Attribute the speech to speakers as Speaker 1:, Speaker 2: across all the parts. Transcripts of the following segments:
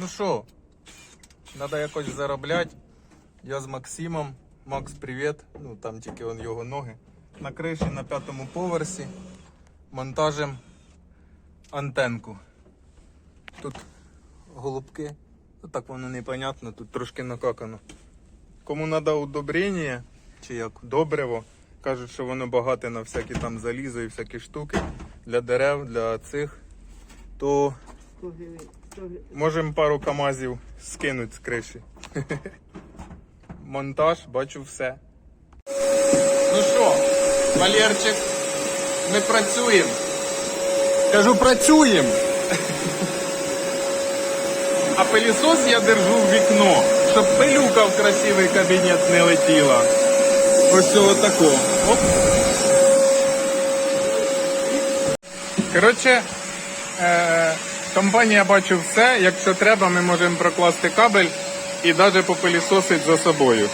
Speaker 1: Ну що, треба якось заробляти. Я з Максимом. Макс, привіт. Ну там тільки он його ноги. На криші на п'ятому поверсі. Монтажем антенку. Тут голубки. Ну так воно непонятно, тут трошки накакано. Кому треба удобрення, чи як добриво, кажуть, що воно багате на всякі там залізо і всякі штуки для дерев, для цих, то можемо пару камазів скинути з криші. Монтаж, бачу все. Ну що, Валерчик, ми працюємо. Кажу, працюємо. А пилісос я держу в вікно, щоб пилюка в красивий кабінет не летіла. Ось такого. Оп. Коротше, е- компанія бачу все. Якщо треба, ми можемо прокласти кабель і навіть попилісосити за собою.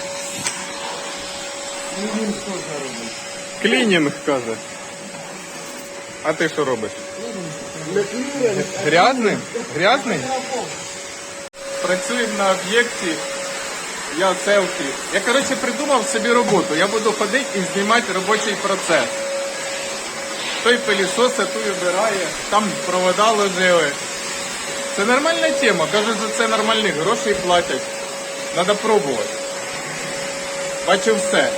Speaker 1: Клінінг каже. А ти що робиш? Грязний? Грязний? Працюємо на об'єкті. Я селфі. Я, коротше, придумав собі роботу. Я буду ходити і знімати робочий процес. Той пилісоса, той вибирає, там провода ложили. Це нормальна тема. Кажуть, за це нормальні гроші платять. Треба пробувати. Бачу все.